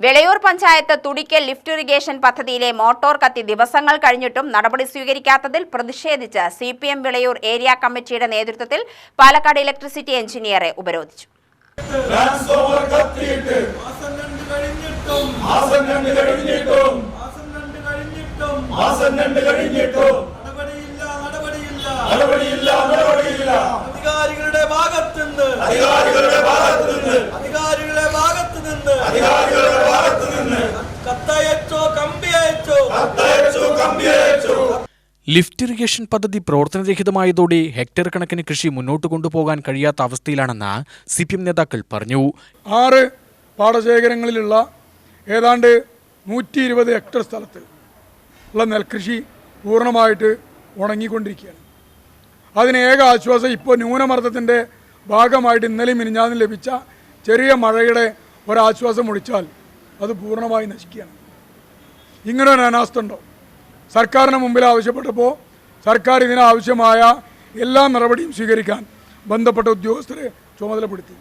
വെളയൂർ panchayat Thudikkal lift irrigation പദ്ധതിയിലെ motor കത്തി ദിവസങ്ങൾ കഴിഞ്ഞിട്ടും നടപടി സ്വീകരിക്കാത്തതിൽ പ്രതിഷേധിച്ച് C P M Vilayur area കമ്മിറ്റിയുടെ നേതൃത്വത്തിൽ പാലക്കാട് ഇലക്ട്രിസിറ്റി എഞ്ചിനീയറെ ഉപരോധിച്ചു. അധികാരികളുടെ ഭാഗത്തുനിന്ന് മാസം ലിഫ്റ്റ് ഇറിഗേഷൻ പദ്ധതി പ്രവർത്തനരഹിതമായതോടെ ഹെക്ടർ കണക്കിന് കൃഷി മുന്നോട്ട് കൊണ്ടുപോകാൻ കഴിയാത്ത അവസ്ഥയിലാണെന്ന് സി പി എം നേതാക്കൾ പറഞ്ഞു. ആറ് പാടശേഖരങ്ങളിലുള്ള ഏതാണ്ട് നൂറ്റി ഇരുപത് ഹെക്ടർ സ്ഥലത്ത് ഉള്ള നെൽകൃഷി പൂർണമായിട്ട് ഉണങ്ങിക്കൊണ്ടിരിക്കുകയാണ്. അതിന് ഏക ആശ്വാസം ഇപ്പോൾ ന്യൂനമർദ്ദത്തിന്റെ ഭാഗമായിട്ട് ഇന്നലെ മിനിഞ്ഞാന്ന് ലഭിച്ച ചെറിയ മഴയുടെ ഒരാശ്വാസം ഒഴിച്ചാൽ അത് പൂർണമായി നശിക്കുകയാണ്. ഇങ്ങനെ ഒരു അനാസ്ഥ ഉണ്ടോ? സർക്കാരിന് മുമ്പിൽ ആവശ്യപ്പെട്ടപ്പോൾ സർക്കാർ ഇതിനാവശ്യമായ എല്ലാ നടപടിയും സ്വീകരിക്കാൻ ബന്ധപ്പെട്ട ഉദ്യോഗസ്ഥരെ ചുമതലപ്പെടുത്തി.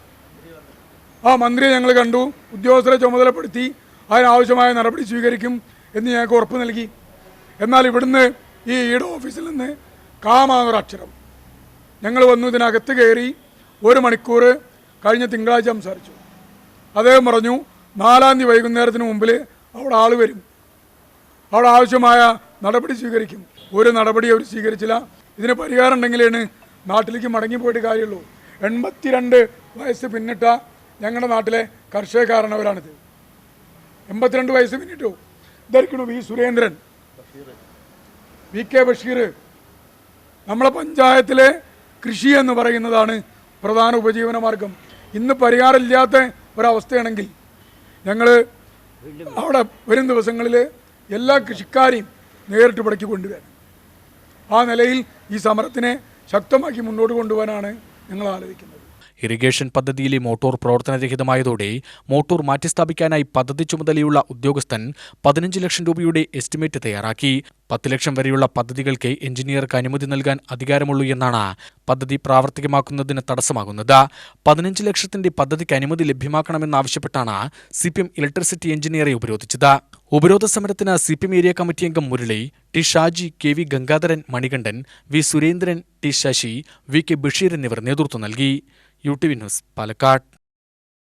ആ മന്ത്രിയെ ഞങ്ങൾ കണ്ടു. ഉദ്യോഗസ്ഥരെ ചുമതലപ്പെടുത്തി. അതിനാവശ്യമായ നടപടി സ്വീകരിക്കും എന്ന് ഞങ്ങൾക്ക് ഉറപ്പ് നൽകി. എന്നാൽ ഇവിടുന്ന് ഈ ഈഡോ ഓഫീസിൽ നിന്ന് കാമാതൊരക്ഷരം ഞങ്ങൾ വന്നു ഇതിനകത്ത് കയറി ഒരു മണിക്കൂർ കഴിഞ്ഞ തിങ്കളാഴ്ച സംസാരിച്ചു. അദ്ദേഹം പറഞ്ഞു നാലാം തീയതി വൈകുന്നേരത്തിന് മുമ്പിൽ അവിടെ ആൾ വരും. അവിടെ ആവശ്യമായ നടപടി സ്വീകരിക്കും. ഒരു നടപടി അവർ സ്വീകരിച്ചില്ല. ഇതിന് പരിഹാരം ഉണ്ടെങ്കിലാണ് നാട്ടിലേക്ക് മടങ്ങിപ്പോയിട്ട് കാര്യമുള്ളൂ. എൺപത്തിരണ്ട് വയസ്സ് പിന്നിട്ട ഞങ്ങളുടെ നാട്ടിലെ കർഷകക്കാരനവരാണിത് എൺപത്തിരണ്ട് വയസ്സ് പിന്നിട്ടു. ഇതായിരിക്കണു V Surendran. V K Basheer. നമ്മളെ പഞ്ചായത്തിലെ കൃഷി എന്ന് പറയുന്നതാണ് പ്രധാന ഉപജീവന മാർഗം. ഇന്ന് പരിഹാരമില്ലാത്ത ഒരവസ്ഥയാണെങ്കിൽ ഞങ്ങൾ അവിടെ വരും ദിവസങ്ങളിൽ എല്ലാ കൃഷിക്കാരെയും നേരിട്ട് ഇവിടേക്ക് കൊണ്ടുവരാൻ. ആ നിലയിൽ ഈ സമരത്തിനെ ശക്തമാക്കി മുന്നോട്ട് കൊണ്ടുപോകാനാണ് ഞങ്ങൾ ആലോചിക്കുന്നത്. ഇറിഗേഷൻ പദ്ധതിയിലെ മോട്ടോർ പ്രവർത്തനരഹിതമായതോടെ മോട്ടോർ മാറ്റിസ്ഥാപിക്കാനായി പദ്ധതി ചുമതലയുള്ള ഉദ്യോഗസ്ഥൻ പതിനഞ്ച് ലക്ഷം രൂപയുടെ എസ്റ്റിമേറ്റ് തയ്യാറാക്കി. പത്ത് ലക്ഷം വരെയുള്ള പദ്ധതികൾക്ക് എഞ്ചിനീയർക്ക് അനുമതി നൽകാൻ അധികാരമുള്ളൂ എന്നാണ് പദ്ധതി പ്രാവർത്തികമാക്കുന്നതിന് തടസ്സമാകുന്നത്. പതിനഞ്ച് ലക്ഷത്തിന്റെ പദ്ധതിക്ക് അനുമതി ലഭ്യമാക്കണമെന്നാവശ്യപ്പെട്ടാണ് സി പി എം ഇലക്ട്രിസിറ്റി എഞ്ചിനീയറെ ഉപരോധിച്ചത്. ഉപരോധ സമരത്തിന് C P M area committee അംഗം Murali T Shaji K V Gangadharan Manikandan V Surendran T Sasi V K Basheer എന്നിവർ നേതൃത്വം നൽകി. U T V news Palakkad.